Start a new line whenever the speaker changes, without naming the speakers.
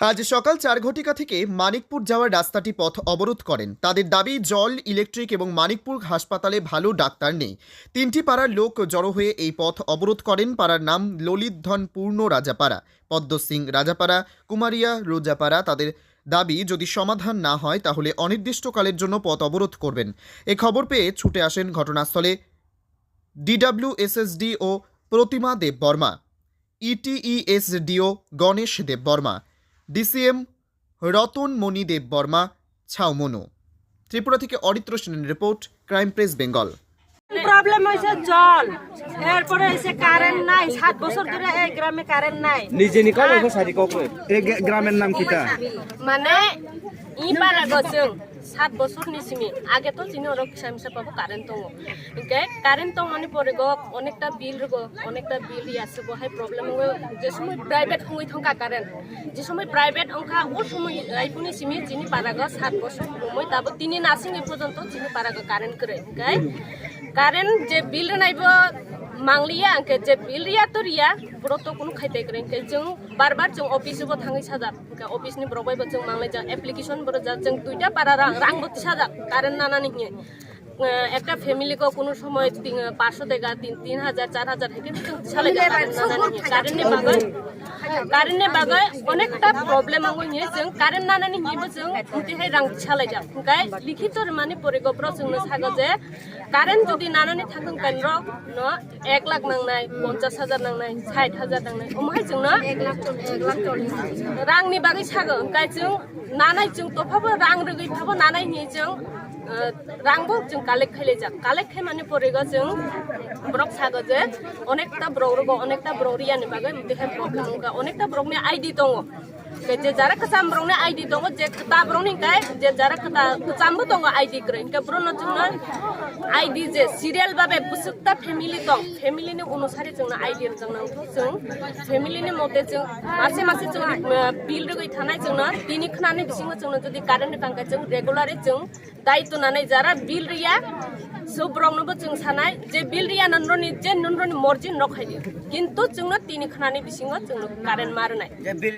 আজ সকাল চার ঘটিকা থেকে মানিকপুর যাওয়ার রাস্তাটি পথ অবরোধ করেন। তাদের দাবি, জল, ইলেকট্রিক এবং মানিকপুর হাসপাতালে ভালো ডাক্তার নেই। তিনটি পাড়ার লোক জড়ো হয়ে এই পথ অবরোধ করেন। পাড়ার নাম ললিতধন পূর্ণ রাজাপাড়া। পদ্ম সিং রাজাপাড়া, কুমারিয়া রোজাপাড়া তাদের দাবি, যদি সমাধান না হয় তাহলে অনির্দিষ্টকালের জন্য পথ অবরোধ করবেন। এ খবর পেয়ে ছুটে আসেন ঘটনাস্থলে ডিডাব্লিউএসএসডি ও প্রতিমা দেব বর্মা ইটিইএসডিও গণেশ দেব বর্মা ডিসিএম রতন মণি দেব বর্মা ছাউমনু ত্রিপুরা থেকে অরিত্র সেনের report crime press Bengal.
Problem হয়েছে জল। এরপরে হয়েছে কারেন্ট নাই। সাত বছর ধরে এই গ্রামে কারেন্ট নাই।
নিজে নিকাও সারি
এই গ্রামের নাম কিটা?
মানে ই পারা গছং সাত বছর নিছিমি। আগে তো চিনি ওরা কিসা মিসা পাবো কারেন্ট দङ ইনকে কারেন্ট দङ মানে পরে গো, অনেকটা বিল গো, অনেকটা বিল আছে গো হাই প্রবলেম গো যে সময় প্রাইভেট হই থংকা কারেন্ট যে সময় প্রাইভেট অংকা ও সময় আইপুনি সিমি চিনি পারা গো, সাত বছর মই তাবো তিনি নাসিং এই পর্যন্ত চিনি পারা গো কারেন্ট করে ইনকে কারেন্ট যে বিল নাইবো मांगलिया आंके जे बिल रिया तो रिया ब्रो तो कुनु खाइते करे के जों बार बार जों ऑफिस बो थाङै साजा के ऑफिस नि ब्रो बायबो जों मांगले जा एप्लिकेशन बरो जा जों दुइटा पारा रां रां बो साजा কারেন্ট নানা নিয়ে একটা ফ্যামিলিকেও কোনো সময় পাঁচশো টাকা তিন তিন হাজার চার হাজার কিন্তু সালে কারেন্টে বাগায় অনেকটা প্রবলেম আঙুল নিয়ে যেন কারেন্ট না নানি নিয়ে যেন উঠিহাই রাং সালে যা গায়ে লিখিত মানে পরিগপ্র যেন থাকো যে কারেন্ট যদি নানানি থাকুন কেন্দ্র ন এক লাখ নাংনাই পঞ্চাশ হাজার নাংনাই ষাট হাজার নাংনাই ওমাহাই যেন রাংনি বাগै সাগো। গায়ে যেন নানাই যেন তফাবো রাং রোগী ভাবো নানাই নিয়ে যেন रांबो जों कालेक्ट खाइले जा कालेक्ट खाइ माने परेगा जों ब्रक सागो जे अनेकटा ब्रक रोगो अनेकटा ब्रक रियानि बागै देखाय ब्रक अनेकटा ब्रकनि आइडि दङ je jarak kesam brong ne ID dong je kita brong ne kai je jarak kita kesam bu dong ID kre ke brong no chung ID je serial babe busukta family dong family ne unusari chung ID chung na chung family ne mote chung mase mase chung bill re koi thanai chung na tini khna ne bising chung jodi current account ka chung regular e chung দায়িত্ব নানাই যারা বিল রিয়া সব রংনবো চুং সানাই যে বিল রিয়া নন্দ্রনি যে নন্দ্রনি মর্জি নখাই কিন্তু চুংনো তিনি খানানি বিসিঙ্গ চুংনো current মারনাই